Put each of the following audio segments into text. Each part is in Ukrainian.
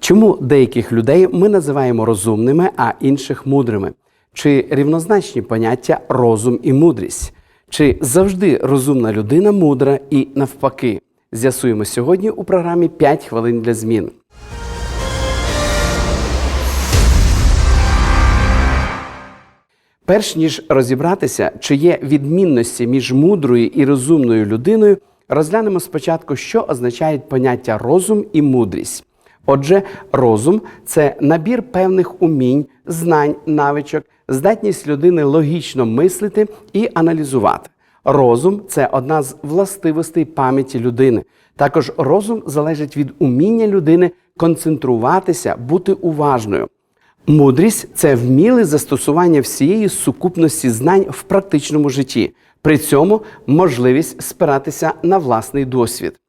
Чому деяких людей ми називаємо розумними, а інших мудрими? Чи рівнозначні поняття розум і мудрість? Чи завжди розумна людина мудра і навпаки? З'ясуємо сьогодні у програмі «5 хвилин для змін. Перш ніж розібратися, чи є відмінності між мудрою і розумною людиною, розглянемо спочатку, що означають поняття розум і мудрість. Отже, розум це набір певних умінь, знань, навичок, здатність людини логічно мислити і аналізувати. Розум це одна з властивостей пам'яті людини. Також розум залежить від уміння людини концентруватися, бути уважною. Мудрість це вміле застосування всієї сукупності знань в практичному житті, при цьому можливість спиратися на власний досвід.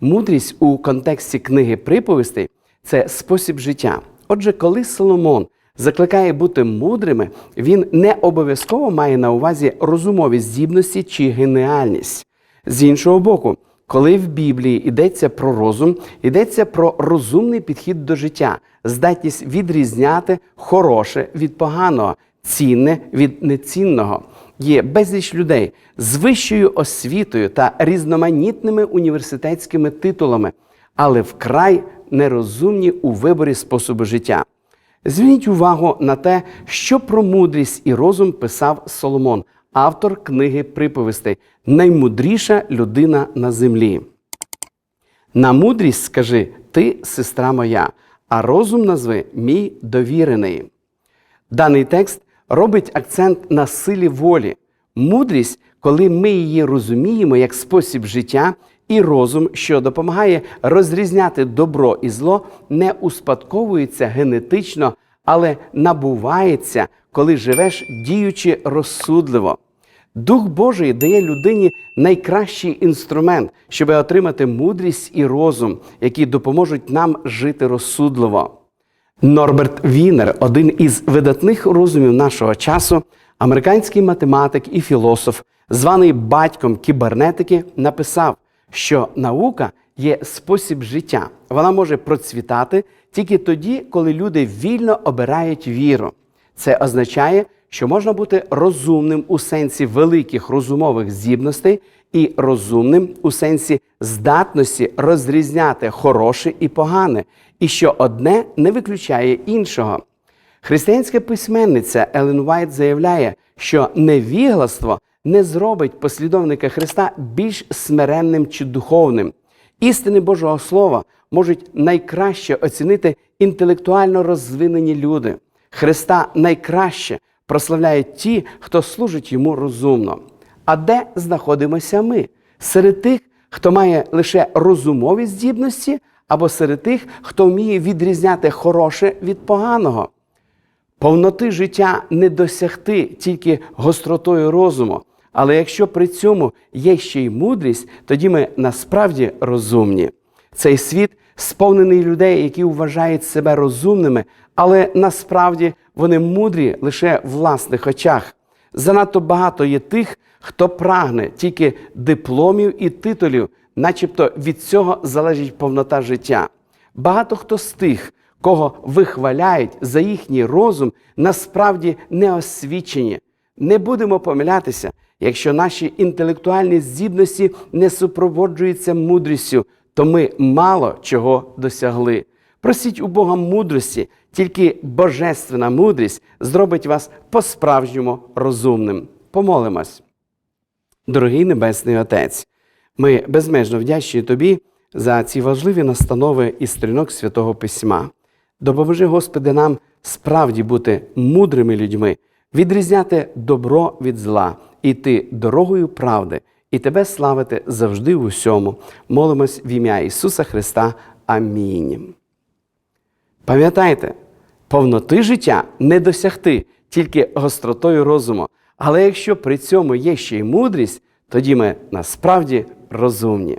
Мудрість у контексті книги приповістей це спосіб життя. Отже, коли Соломон закликає бути мудрими, він не обов'язково має на увазі розумові здібності чи геніальність. З іншого боку, коли в Біблії йдеться про розум, йдеться про розумний підхід до життя, здатність відрізняти хороше від поганого, цінне від нецінного. Є безліч людей з вищою освітою та різноманітними університетськими титулами, але вкрай нерозумні у виборі способу життя. Зверніть увагу на те, що про мудрість і розум писав Соломон, автор книги приповістей, наймудріша людина на землі. На мудрість скажи ти, сестра моя, а розум назви мій довірений. Даний текст робить акцент на силі волі. Мудрість, коли ми її розуміємо як спосіб життя, і розум, що допомагає розрізняти добро і зло, не успадковується генетично, але набувається, коли живеш діючи розсудливо. Дух Божий дає людині найкращий інструмент, щоб отримати мудрість і розум, які допоможуть нам жити розсудливо. Норберт Вінер, один із видатних розумів нашого часу, американський математик і філософ, званий батьком кібернетики, написав, що наука є спосіб життя. Вона може процвітати тільки тоді, коли люди вільно обирають віру. Це означає, що можна бути розумним у сенсі великих розумових здібностей і розумним у сенсі здатності розрізняти хороше і погане, і що одне не виключає іншого. Християнська письменниця Елен Вайт заявляє, що невігластво не зробить послідовника Христа більш смиренним чи духовним. Істини Божого Слова можуть найкраще оцінити інтелектуально розвинені люди. Христа найкраще прославляють ті, хто служить йому розумно. А де знаходимося ми? Серед тих, хто має лише розумові здібності, або серед тих, хто вміє відрізняти хороше від поганого. Повноти життя не досягти тільки гостротою розуму. Але якщо при цьому є ще й мудрість, тоді ми насправді розумні. Цей світ сповнений людей, які вважають себе розумними, але насправді вони мудрі лише в власних очах. Занадто багато є тих, хто прагне тільки дипломів і титулів, начебто від цього залежить повнота життя. Багато хто з тих, кого вихваляють за їхній розум, насправді не освічені. Не будемо помилятися, якщо наші інтелектуальні здібності не супроводжуються мудрістю, то ми мало чого досягли. Просіть у Бога мудрості, тільки божественна мудрість зробить вас по-справжньому розумним. Помолимось. Дорогий Небесний Отець, ми безмежно вдячні Тобі за ці важливі настанови із сторінок Святого Письма. Допоможи, Господи, нам справді бути мудрими людьми, відрізняти добро від зла, іти дорогою правди і Тебе славити завжди в усьому. Молимось в ім'я Ісуса Христа. Амінь. Пам'ятайте, повноти життя не досягти тільки гостротою розуму. Але якщо при цьому є ще й мудрість, тоді ми насправді розумні.